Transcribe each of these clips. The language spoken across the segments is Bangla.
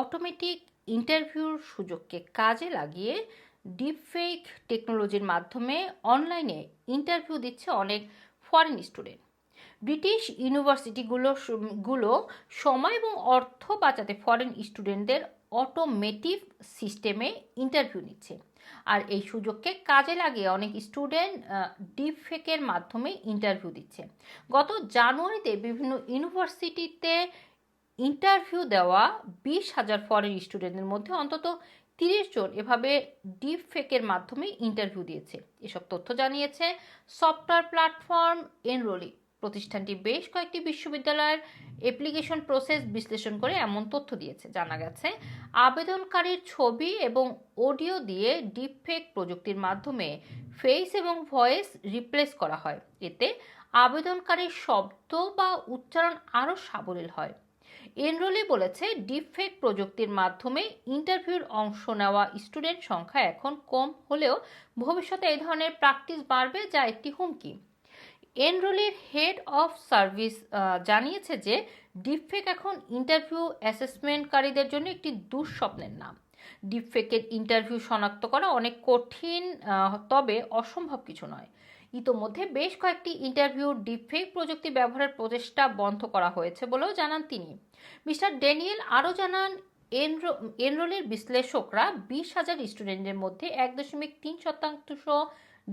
অটোমেটিক ইন্টারভিউর সুযোগকে কাজে লাগিয়ে ডিপফেক টেকনোলজির মাধ্যমে অনলাইনে ইন্টারভিউ দিচ্ছে অনেক ফরেন স্টুডেন্ট ব্রিটিশ ইউনিভার্সিটিগুলো গুলো সময় এবং অর্থ বাঁচাতে ফরেন স্টুডেন্টদের অটোমেটিভ সিস্টেমে ইন্টারভিউ নিচ্ছে। আর এই সুযোগকে কাজে লাগিয়ে অনেক স্টুডেন্ট ডিপফেকের মাধ্যমে ইন্টারভিউ দিচ্ছে। গত জানুয়ারিতে বিভিন্ন ইউনিভার্সিটিতে ইন্টারভিউ দেওয়া বিশ হাজার ফরেন স্টুডেন্টদের মধ্যে অন্তত তিরিশ জন এভাবে ডিপ ফেকের মাধ্যমে ইন্টারভিউ দিয়েছে। এসব তথ্য জানিয়েছে সফটওয়্যার প্ল্যাটফর্ম এনরোলি। প্রতিষ্ঠানটি বেশ কয়েকটি বিশ্ববিদ্যালয়ের অ্যাপ্লিকেশন প্রসেস বিশ্লেষণ করে এমন তথ্য দিয়েছে। জানা গেছে, আবেদনকারীর ছবি এবং অডিও দিয়ে ডিপফেক প্রযুক্তির মাধ্যমে ফেস এবং ভয়েস রিপ্লেস করা হয়। এতে আবেদনকারীর শব্দ বা উচ্চারণ আরও সাবলীল হয়। এনরোলি বলেছে, ডিপফেক প্রযুক্তির মাধ্যমে ইন্টারভিউর অংশ নেওয়া স্টুডেন্ট সংখ্যা এখন কম হলেও ভবিষ্যতে এই ধরনের প্র্যাকটিস বাড়বে, যা একটি হুমকি। এনরোলির হেড অফ সার্ভিস জানিয়েছে যে ডিপফেক এখন ইন্টারভিউ অ্যাসেসমেন্টকারীদের জন্য একটি দুঃস্বপ্নের নাম। ডিপফেকের ইন্টারভিউ শনাক্ত করা অনেক কঠিন তবে অসম্ভব কিছু নয়। ইতোমধ্যে বেশ কয়েকটি ইন্টারভিউ ডিপফেক প্রযুক্তি ব্যবহারের প্রচেষ্টা বন্ধ করা হয়েছে বলেও জানান তিনি। মিস্টার ড্যানিয়েল আরও জানান, এনরো, এনরোলের বিশ্লেষকরা বিশ হাজার স্টুডেন্টের মধ্যে এক দশমিক তিন শতাংশ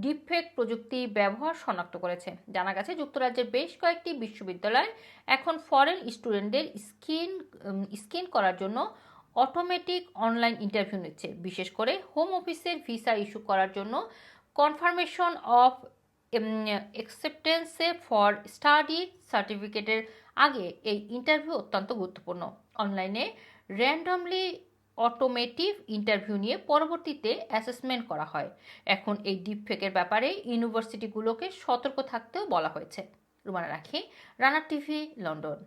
ডিপফেক প্রযুক্তি ব্যবহার শনাক্ত করেছে। জানা গেছে, যুক্তরাজ্যের বেশ কয়েকটি বিশ্ববিদ্যালয় এখন ফরেন স্টুডেন্টদের স্কিন স্কিন করার জন্য অটোমেটিক অনলাইন ইন্টারভিউ নিচ্ছে। বিশেষ করে হোম অফিসের ভিসা ইস্যু করার জন্য confirmation of acceptance for study সার্টিফিকেটের আগে এই ইন্টারভিউ অত্যন্ত গুরুত্বপূর্ণ। অনলাইনে র্যান্ডমলি অটোমেটিভ ইন্টারভিউ নিয়ে পরবর্তীতে অ্যাসেসমেন্ট করা হয়। এখন এই ডিপফেকের ব্যাপারে ইউনিভার্সিটিগুলোকে সতর্ক থাকতেও বলা হয়েছে। রুমানা রাখি, রানার টিভি, লন্ডন।